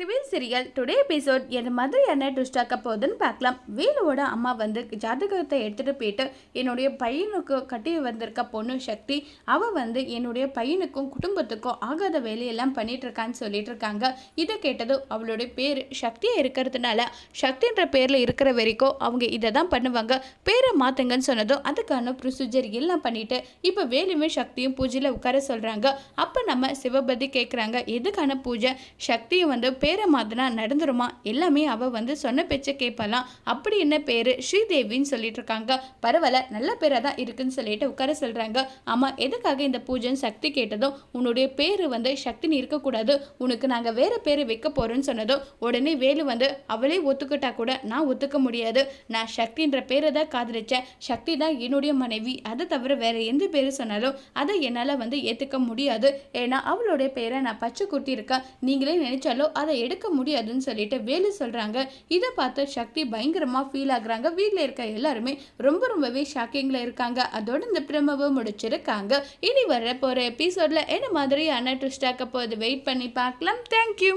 Sakthivel serial today episode என்ன மாதிரியான ட்விஸ்டாக்க போகுதுன்னு பார்க்கலாம். வேலுவோட அம்மா வந்து ஜாதகத்தை எடுத்துகிட்டு போயிட்டு என்னுடைய பையனுக்கு கட்டி வந்திருக்க பொண்ணு சக்தி அவள் வந்து என்னுடைய பையனுக்கும் குடும்பத்துக்கும் ஆகாத வேலையெல்லாம் பண்ணிட்டு இருக்கான்னு சொல்லிட்டு இருக்காங்க. இதை கேட்டதும் அவளுடைய பேர் சக்தியாக இருக்கிறதுனால சக்தின்ற பேரில் இருக்கிற வரைக்கும் அவங்க இதை தான் பண்ணுவாங்க. பேரை மாற்றுங்கன்னு சொன்னதும் அதுக்கான ப்ரொசீஜர் எல்லாம் பண்ணிட்டு இப்போ வேலுமே சக்தியும் பூஜையில் உட்கார சொல்கிறாங்க அப்போ நம்ம சிவபதி கேட்குறாங்க எதுக்கான பூஜை? சக்தியும் வந்து பேரை மாத்தினா நடந்துருமா? எல்லாமே அவள் வந்து சொன்ன பேச்சை கேட்பலாம் அப்படி என்ன பேர்? ஸ்ரீதேவின்னு சொல்லிட்டு இருக்காங்க. பரவாயில்ல நல்ல பேராக தான் இருக்குன்னு சொல்லிட்டு உட்கார சொல்கிறாங்க ஆமாம் எதுக்காக இந்த பூஜைன்னு சக்தி கேட்டதும் உன்னுடைய பேர் வந்து சக்தின்னு இருக்கக்கூடாது. உனக்கு நாங்கள் வேறு பேர் வைக்க போகிறோன்னு சொன்னதும் உடனே வேலு வந்து அவளே ஒத்துக்கிட்டா கூட நான் ஒத்துக்க முடியாது. நான் சக்தின்ற பேரை தான் காதலிச்சேன். சக்தி தான் என்னுடைய மனைவி. அதை தவிர வேறு எந்த பேர் சொன்னாலும் அதை என்னால் வந்து ஏற்றுக்க முடியாது. ஏன்னா அவளுடைய பேரை நான் பச்சை குட்டி இருக்கேன். நீங்களே நினைச்சாலோ அதை எடுக்க முடியாதுன்னு சொல்லிட்டு வேலு சொல்கிறாங்க இதை பார்த்து சக்தி பயங்கரமாக ஃபீல் ஆகுறாங்க. வீட்டில் இருக்க எல்லாருமே ரொம்ப ரொம்பவே ஷாக்கிங்கில் இருக்காங்க. அதோட இந்த பிரமவை முடிச்சிருக்காங்க. இனி வர போகிற எபிசோடில் என்ன மாதிரியான ட்விஸ்டாக்க போகுது? வெயிட் பண்ணி பார்க்கலாம். தேங்க்யூ